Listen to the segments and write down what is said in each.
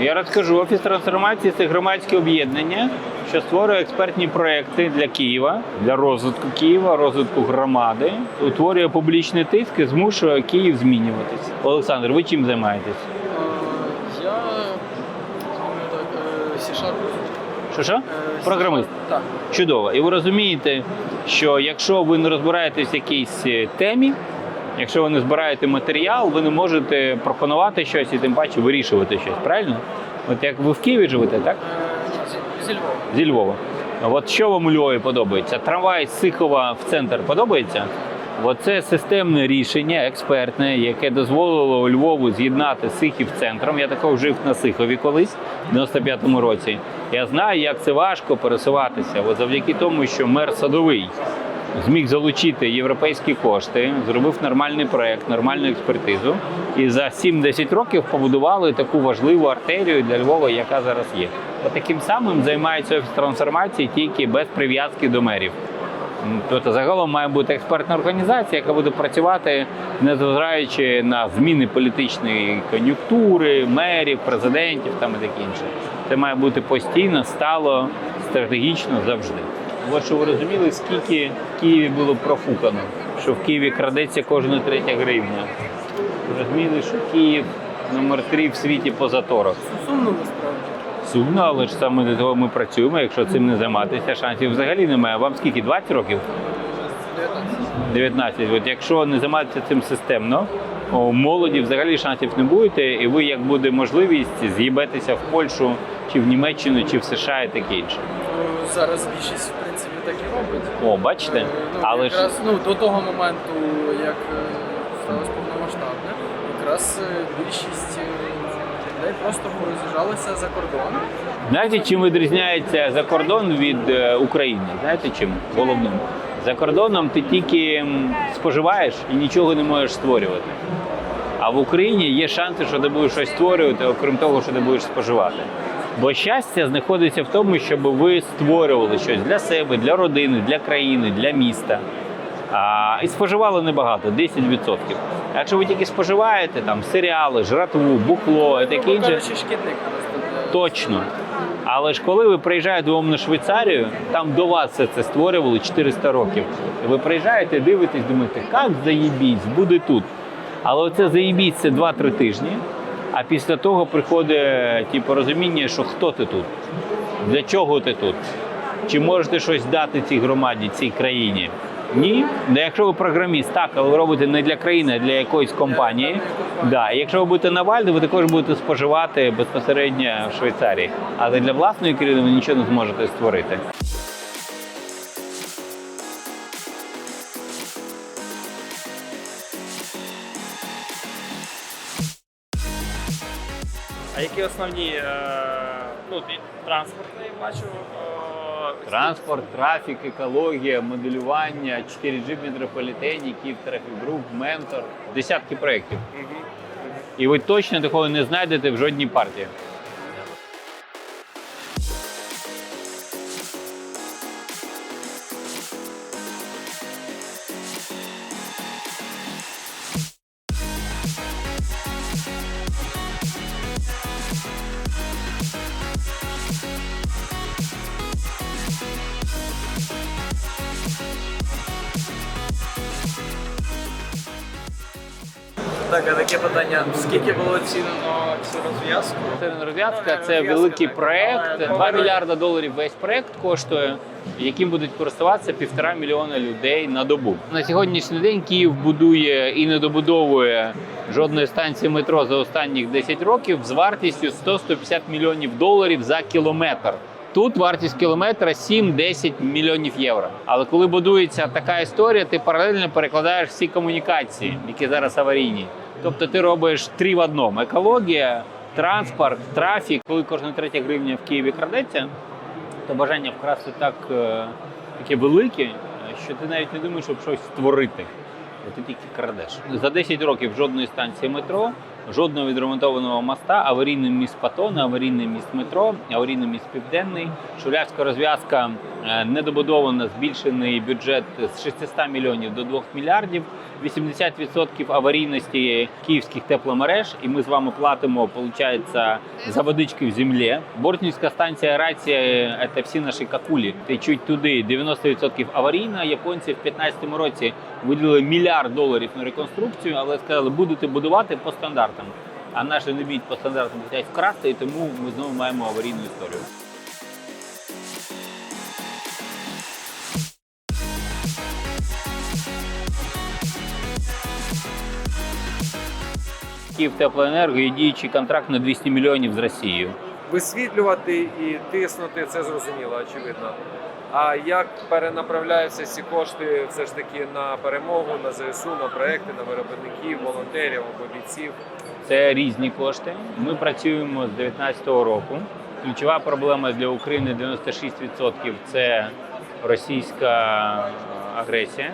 Я розкажу, офіс трансформації це громадське об'єднання, що створює експертні проекти для Києва, для розвитку Києва, розвитку громади, утворює публічний тиск і змушує Київ змінюватися. Олександр, ви чим займаєтесь? Е, Я так, е, C-Sharp. Що що? е, Програмист. Так. Чудово. І ви розумієте, що якщо ви не розбираєтесь в якійсь темі, якщо ви не збираєте матеріал, ви не можете пропонувати щось і тим паче вирішувати щось. Правильно? От як ви в Києві живете, так? Зі- Львова. Зі Львова. От що вам у Львові подобається? Трамвай з Сихова в центр подобається? От це системне рішення, експертне, яке дозволило Львову з'єднати Сихів центром. Я також жив на Сихові колись, в 95-му році. Я знаю, як це важко пересуватися. От завдяки тому, що мер садовий зміг залучити європейські кошти, зробив нормальний проект, нормальну експертизу. І за 7-10 років побудували таку важливу артерію для Львова, яка зараз є. От таким самим займається офіс тільки без прив'язки до мерів. Тобто загалом має бути експертна організація, яка буде працювати, незважаючи на зміни політичної кон'юнктури, мерів, президентів там і таке інше. Це має бути постійно, стало, стратегічно завжди. От що ви розуміли, скільки в Києві було профукано, що в Києві крадеться кожна третя гривня. Ви Розуміли, що Київ номер три в світі по заторах. Сумно насправді. Сумно, але ж саме до того ми працюємо. Якщо цим не займатися, шансів взагалі немає. Вам скільки? 20 років? 19. 19. От якщо не займатися цим системно, у молоді взагалі шансів не будете, і ви, як буде можливість, з'їбетеся в Польщу, чи в Німеччину, чи в США і таке інше. Зараз більшість, в принципі, так і робить. О, бачите? Е, Ну, Але ж якраз ну, до того моменту, як е, сталося повномасштабне, якраз е, більшість людей просто пороз'їжджалися за кордон. знаєте, чим відрізняється за кордон від України? Знаєте чим? Головним. За кордоном ти тільки споживаєш і нічого не можеш створювати. А в Україні є шанси, що ти будеш щось створювати, окрім того, що ти будеш споживати. Бо щастя знаходиться в тому, щоб ви створювали щось для себе, для родини, для країни, для міста. А, і споживали небагато, 10%. А якщо ви тільки споживаєте там серіали, жратву, бухло і таке Грубо інше, шкідник точно. Але ж коли ви приїжджаєте вам на Швейцарію, там до вас все це створювали 400 років. Ви приїжджаєте, дивитесь, думаєте, як заїбісь, буде тут. Але оце заїбісь це 2-3 тижні. А після того приходить типу, розуміння, що хто ти тут, для чого ти тут, чи можете щось дати цій громаді, цій країні. Ні, ну, якщо ви програміст, так, але ви робите не для країни, а для якоїсь компанії. Да. Якщо ви будете Навальний, ви також будете споживати безпосередньо в Швейцарії. Але для власної країни ви нічого не зможете створити. А які основні е, ну, транспортний бачу? е, Транспорт, трафік, екологія, моделювання, 4G в метрополітені, Київ Трафік Груп, ментор, десятки проєктів. Угу. І ви точно такого не знайдете в жодній партії. Так, а таке питання: скільки було оцінено цю розв'язку? Це розв'язка, це великий проект. 2 мільярда доларів весь проект коштує, яким будуть користуватися півтора мільйона людей на добу. На сьогоднішній день Київ будує і не добудовує жодної станції метро за останніх 10 років з вартістю 100-150 мільйонів доларів за кілометр. Тут вартість кілометра 7-10 мільйонів євро. Але коли будується така історія, ти паралельно перекладаєш всі комунікації, які зараз аварійні. Тобто ти робиш три в одному: екологія, транспорт, трафік. Коли кожна третя гривня в Києві крадеться, то бажання вкрасти так е, таке велике, що ти навіть не думаєш, щоб щось створити. Бо ти тільки крадеш. За 10 років жодної станції метро, жодного відремонтованого моста, аварійний міст Патон, аварійний міст метро, аварійний міст Південний, Шулявська розв'язка не недобудована, збільшений бюджет з 600 мільйонів до 2 мільярдів. 80% аварійності київських тепломереж, і ми з вами платимо, виходить, за водички в землі. Бортнівська станція аерації – це всі наші какулі. Течуть туди 90% аварійна. Японці в 2015 році виділили мільярд доларів на реконструкцію, але сказали, будете будувати по стандартам. А наші не вміють по стандартам хотять вкрасти, і тому ми знову маємо аварійну історію. Київтеплоенерго є діючий контракт на 200 мільйонів з Росією. Висвітлювати і тиснути це зрозуміло, очевидно. А як перенаправляються ці кошти все ж таки на перемогу, на ЗСУ, на проекти, на виробників, волонтерів або бійців? Це різні кошти. Ми працюємо з 2019 року. Ключова проблема для України 96% це російська агресія.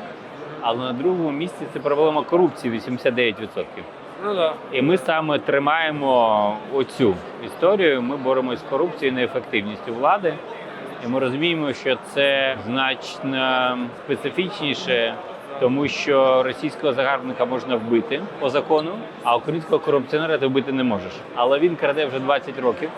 Але на другому місці це проблема корупції 89%. Ну да. І ми саме тримаємо оцю історію. Ми боремось з корупцією, неефективністю влади. І ми розуміємо, що це значно специфічніше, тому що російського загарбника можна вбити по закону, а українського корупціонера ти вбити не можеш. Але він краде вже 20 років,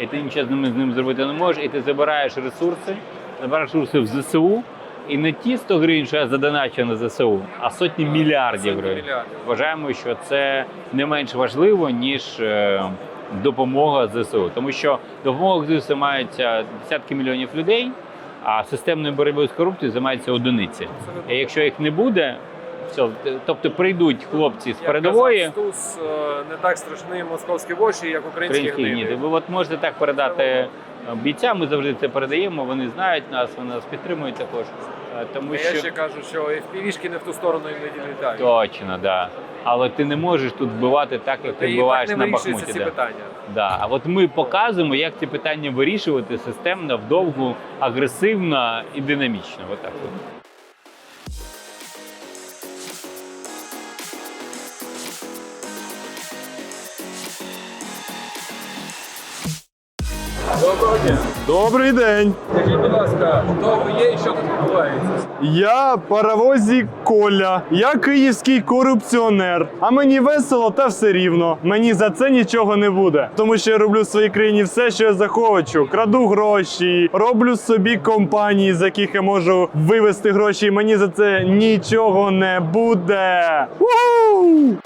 і ти нічого з ним зробити не можеш. І ти забираєш ресурси, забираєш ресурси в ЗСУ. І не ті 100 гривень, що я задоначу на ЗСУ, а сотні мільярдів гривень. мільярдів. Вважаємо, що це не менш важливо, ніж е, допомога ЗСУ. Тому що допомога ЗСУ займаються десятки мільйонів людей, а системною боротьбою з корупцією займаються одиниці. І якщо їх не буде, все, тобто прийдуть хлопці з Як передової. казав Стус, е, не так страшні московські воші, як українські гниди. гніди. Ви от можете так передати бійцям. Ми завжди це передаємо. Вони знають нас, вони нас підтримують також. Е, Тому що Я ще кажу, що FPV-шки не в ту сторону іноді літають. точно, да. Але ти не можеш тут вбивати так, як ти вбиваєш на Бахмуті. ці Да. питання. Да. А от ми показуємо, як ці питання вирішувати системно, вдовгу, агресивно і динамічно. Отак от. Доброго дня. Добрий день. Скажіть, будь ласка, хто ви є і що тут відбувається? Я паровозі Коля. Я київський корупціонер. А мені весело та все рівно. Мені за це нічого не буде. Тому що я роблю в своїй країні все, що я захочу. Краду гроші, роблю собі компанії, з яких я можу вивести гроші. І мені за це нічого не буде. Уху!